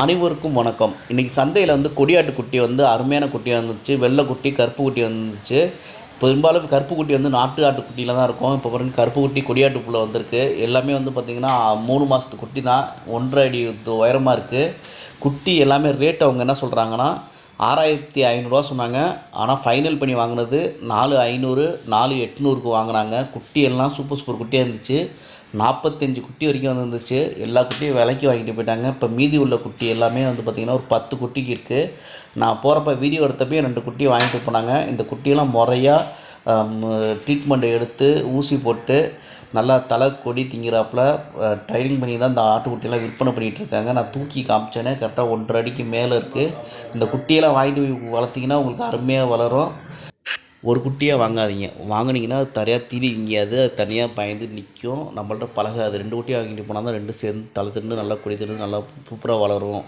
அனைவருக்கும் வணக்கம். இன்றைக்கி சந்தையில் வந்து கொடியாட்டு குட்டி வந்து அருமையான குட்டியாக வந்துச்சு வெள்ளை குட்டி கருப்பு குட்டி வந்துச்சு பெரும்பாலும் கருப்பு குட்டி வந்து நாட்டு ஆட்டு குட்டியில் தான் இருக்கும். இப்போ பாருங்கள் கருப்பு குட்டி கொடியாட்டு புள்ள வந்திருக்கு. எல்லாமே வந்து பார்த்திங்கன்னா மூணு மாதத்து குட்டி தான். ஒன்றரை அடி உயரமாக இருக்குது குட்டி எல்லாமே ரேட் அவங்க என்ன சொல்கிறாங்கன்னா ஆறாயிரத்தி ஐநூறுரூவா சொன்னாங்க. ஆனால் ஃபைனல் பண்ணி வாங்கினது நாலு ஐநூறு நாலு எட்நூறுக்கு வாங்கினாங்க. குட்டி எல்லாம் சூப்பர் சூப்பர் குட்டியாக இருந்துச்சு. நாற்பத்தஞ்சு குட்டி வரைக்கும் வந்துருந்துச்சு. எல்லா குட்டியும் விலைக்கு வாங்கிட்டு போயிட்டாங்க. இப்போ மீதி உள்ள குட்டி எல்லாமே வந்து பார்த்திங்கன்னா ஒரு பத்து குட்டிக்கு இருக்குது நான் போகிறப்ப வீடியோ எடுத்தப்பையும் ரெண்டு குட்டி வாங்கிட்டு போனாங்க. இந்த குட்டியெல்லாம் முறையாக ட்ரீட்மெண்ட் எடுத்து ஊசி போட்டு நல்லா தலை கொடி திங்கிறாப்புல ட்ரைனிங் பண்ணி தான் இந்த ஆட்டுக்குட்டியெல்லாம் விற்பனை பண்ணிகிட்டு இருக்காங்க. நான் தூக்கி காமிச்சேனே கரெக்டாக ஒன்றரை அடிக்கு மேலே இருக்குது இந்த குட்டியெல்லாம் வாங்கிட்டு போய் வளர்த்திங்கன்னா உங்களுக்கு அருமையாக வளரும். ஒரு குட்டியாக வாங்காதீங்க. வாங்கினீங்கன்னா அது தனியாக தீனி இங்கேயாது அது தனியாக பயந்து நிற்கும் நம்மள்ட்ட பழகாது. ரெண்டு குட்டியாக வாங்கிட்டு போனால் தான் ரெண்டு சேர்ந்து தலை தின்னு நல்லா கொடி தின்னு நல்லா சூப்பராக வளரும்.